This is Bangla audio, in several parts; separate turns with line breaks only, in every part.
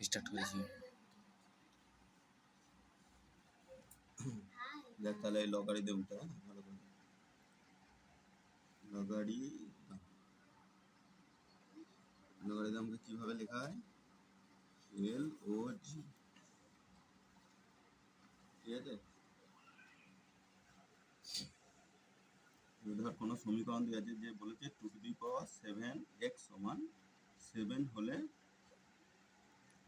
স্টার্ট করেছি
দেখ তাহলে এই লগারিদমটা ভালো করে। লগারি লগারিদমকে কীভাবে লেখা হয়? এল ও জি ঠিক আছে? ধর কোনো সমীকরণ দেওয়া আছে যে বলেছে two to the power seven x সমান সেভেন হলে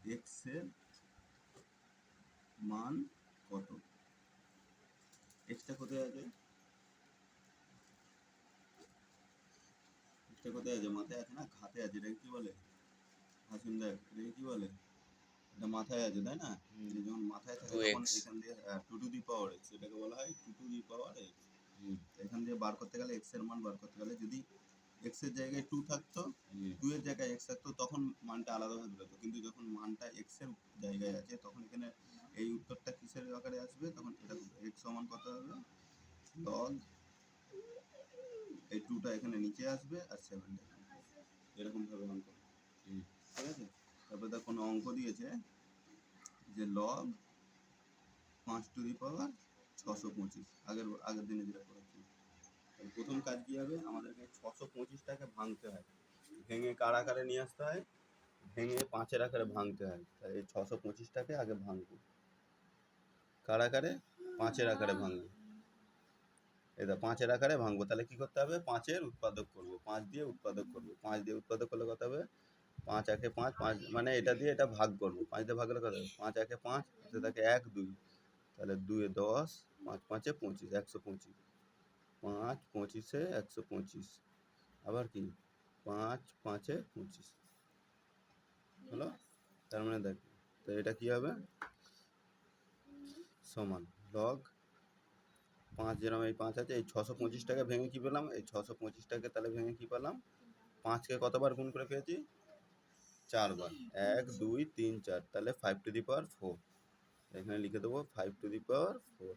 এক্সের মান কত? এক্সটা কোথায় আছে? এক্সটা কোথায় আছে? মাথায় আছে না? ঘাতে আছে এটাকে কি বলে? হাসিম দেখ এটাকে কি বলে? এটা মাথায় আছে তাই না? যখন মাথায় থাকে তখন এখান দিয়ে two to the power x এটাকে বলা হয় two to the power x এখান দিয়ে বার করতে গেলে এক্সের মান বার করতে গেলে যদি এক্সের জায়গায় টু থাকতো টু এর জায়গায় এক্স থাকতো তখন মানটা আলাদাভাবে বেরোতো। কিন্তু যখন মানটা এক্সের জায়গায় আছে তখন এখানে এই উত্তরটা কিসের আকারে আসবে? তখন এটা এক্স সমান কত হবে? লগ এই টুটা এখানে নিচে আসবে আর সেভেনটা এরকম ভাবে অঙ্ক। ঠিক আছে? তারপরে তার কোনো অঙ্ক দিয়েছে যে লগ পাঁচ টু দি পাওয়ার ছশো পঁচিশ। আগের আগের দিনে যেটা করেছি। প্রথম কাজ কি হবে? আমাদেরকে ছশো পঁচিশটাকে ভাঙতে হয় ভেঙে কার আকারে নিয়ে আসতে হয়? ভেঙে পাঁচের আকারে ভাঙতে হয়। তাই এই ছশো পঁচিশটাকে আগে ভাঙবো। কার আকারে? পাঁচের আকারে ভাঙবো। এটা পাঁচের আকারে ভাঙবো। তাহলে কি করতে হবে? পাঁচের উৎপাদক করব। পাঁচ দিয়ে উৎপাদক করব। পাঁচ দিয়ে উৎপাদক করলে কত হবে? পাঁচ একে পাঁচ পাঁচ মানে এটা দিয়ে এটা ভাগ করব। পাঁচ দিয়ে ভাগ করলে কত হবে? পাঁচ একে পাঁচ হাতে থাকে এক দুই। তাহলে দুয়ে দশ, পাঁচ পাঁচে পঁচিশ, একশো পঁচিশ। পাঁচ পঁচিশে একশো পঁচিশ। আবার কি? পাঁচ পাঁচে পঁচিশ। হলো? তার মানে দেখ, তো এটা কি হবে? সমান। লগ পাঁচ যেরকম এই পাঁচ আছে, এই ছশো পঁচিশটাকে ভেঙে কি পেলাম? এই ছশো পঁচিশটাকে তাহলে ভেঙে কি পেলাম? পাঁচকে কতবার গুণ করে পেয়েছি? চারবার। এক, দুই, তিন, চার। তাহলে five to the power four এখানে লিখে দেবো five to the power four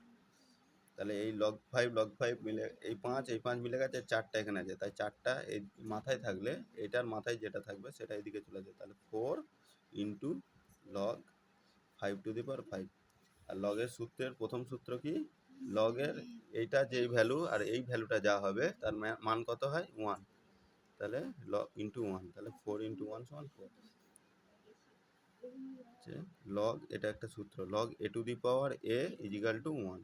তাহলে এই লগ ফাইভ লগ ফাইভ মিলে, এই পাঁচ এই পাঁচ মিলে গেছে, চারটা এখানে আছে। তাই চারটা এই মাথায় থাকলে, এটার মাথায় যেটা থাকবে, সেটা এদিকে চলে যাবে তাহলে four into log five to the power five আর লগের সূত্রের প্রথম সূত্র কি? লগের এইটা যেই ভ্যালু আর এই ভ্যালুটা যা হবে, তার মান কত হয়? ওয়ান তাহলে লগ ইন্টু ওয়ান তাহলে ফোর ইন্টু ওয়ান সমান ফোর লগ এটা একটা সূত্র। Log a to the power a is equal to one